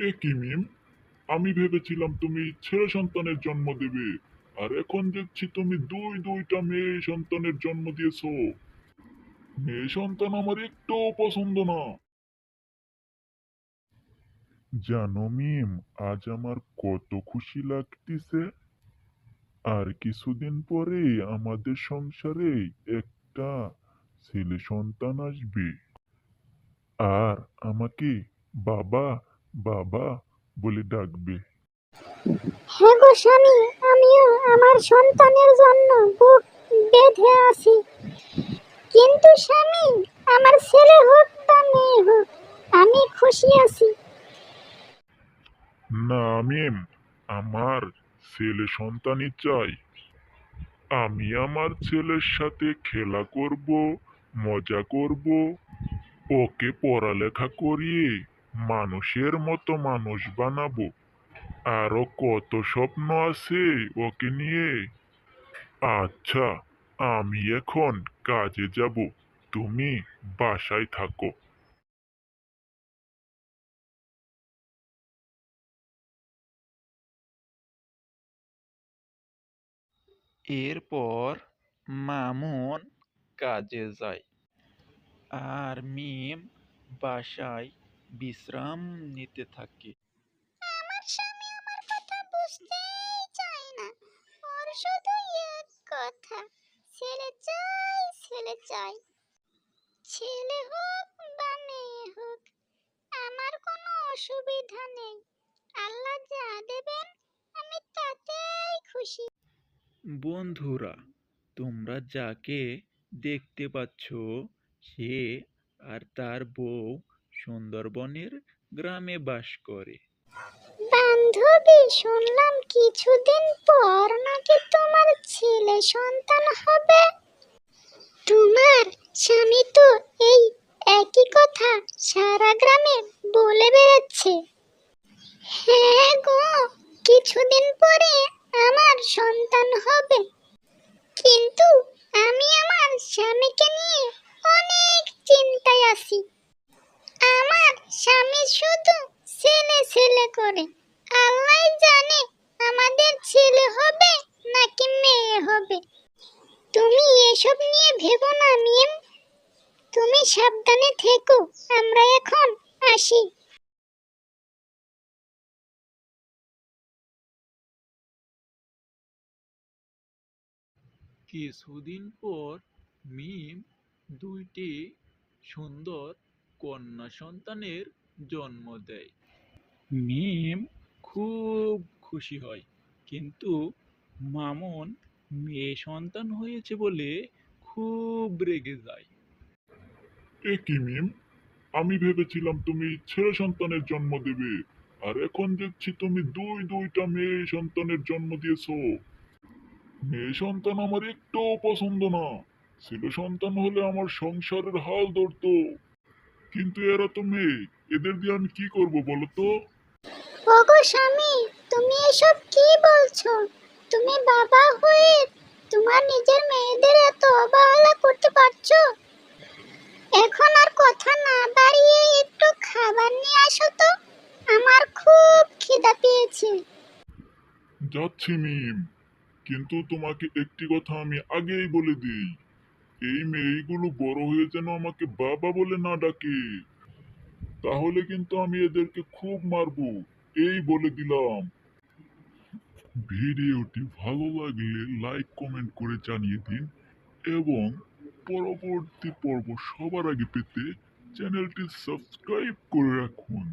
এ কি মিম? আমি ভেবেছিলাম তুমি ছেলে সন্তানের জন্ম দেবে, আর এখন দেখছি তুমি দুই দুইটা মেয়ে সন্তানের জন্ম দিয়েছ। মেয়ে সন্তান আমার একটুও পছন্দ না। জানো মিম, আজ আমার কত খুশি লাগতেছে। আর কিছুদিন পরে আমাদের সংসারে একটা ছেলে সন্তান আসবে। আর আমাকে বাবা বাবা বলে ডাকবে। হ্যাঁ গো স্বামী আমিও আমার সন্তানের জন্য বুক বেঁধে আছি। কিন্তু স্বামী আমার ছেলে হোক বা মেয়ে হোক আমি খুশি আছি। না মিম আমার ছেলে সন্তানই চাই। আমি আমার ছেলের সাথে খেলা করব মজা করব ওকে পড়ালেখা করিয়ে মানুষের মতো মানুষ বানাবো। আরও কত স্বপ্ন আছে ওকে নিয়ে? আচ্ছা আমি এখন কাজে যাব। তুমি বাসায় থাকো। এরপর মামুন কাজে যায়। আর মিম বাসায় বিশ্রাম নিতে থাকে। আমার স্বামী আমার কথা বুঝতেই চায় না। ওর শুধু এক কথা ছেলে চাই ছেলে চাই। ছেলে হোক বা মেয়ে হোক আমার কোনো অসুবিধা নেই। আল্লাহ যা দেবেন আমি তাতেই খুশি। বন্ধুরা তোমরা যাকে দেখতে পাচ্ছ সে আর তার বউ সুন্দরবনের গ্রামে বাস করে। বান্ধবী, শুনলাম কিছুদিন পর নাকি তোমার ছেলে সন্তান হবে। তোমার স্বামী তো এই একই কথা সারা গ্রামে বলে বেড়াচ্ছে। হ্যাঁ গো, কিছুদিন পরে আমার সন্তান হবে। কিন্তু আমি আমার স্বামীকে নিয়ে ছেলে করে। আল্লাহ জানে আমাদের ছেলে হবে নাকি মেয়ে হবে। তুমি এসব নিয়ে ভেবো না, মিম। তুমি সাবধানে থেকো, আমরা এখন আসি। কিছুদিন পর মিম দুইটি সুন্দর কন্যা সন্তানের জন্ম দেয়। মিম খুব খুশি হয়। কিন্তু মামুন মেয়ে সন্তান হয়েছে বলে খুব রেগে যায়। এ কি মিম? আমি ভেবেছিলাম তুমি ছেলে সন্তানের জন্ম দেবে। আর এখন দেখছি তুমি দুই দুইটা মেয়ে সন্তানের জন্ম দিয়েছ। মেয়ে সন্তান আমার একটুও পছন্দ না। ছেলে সন্তান হলে আমার সংসারের হাল ধরতো। কিন্তু এরা তো মেয়ে। এদের দিয়ে আমি কি করব বলো তো? ওগো স্বামী, তুমি এসব কি বলছো? তুমি বাবা হয়ে তোমার নিজের মেয়েদের এত অবহেলা করতে পারছ? এখন আর কথা না বাড়িয়ে একটু খাবার নিয়ে আসো তো। আমার খুব খিদা পেয়েছে। যাচ্ছি মিম, কিন্তু তোমাকে একটি কথা আমি আগেই বলে দিই। এই মেয়েগুলো বড় হয়ে যেন আমাকে বাবা বলে না ডাকে। তাহলে কিন্তু আমি এদেরকে খুব মারবো। এই বলে দিলাম। ভিডিওটি ভালো লাগলে লাইক কমেন্ট করে জানিয়ে দিন এবং পরবর্তী পর্ব সবার আগে পেতে চ্যানেলটি সাবস্ক্রাইব করে রাখুন।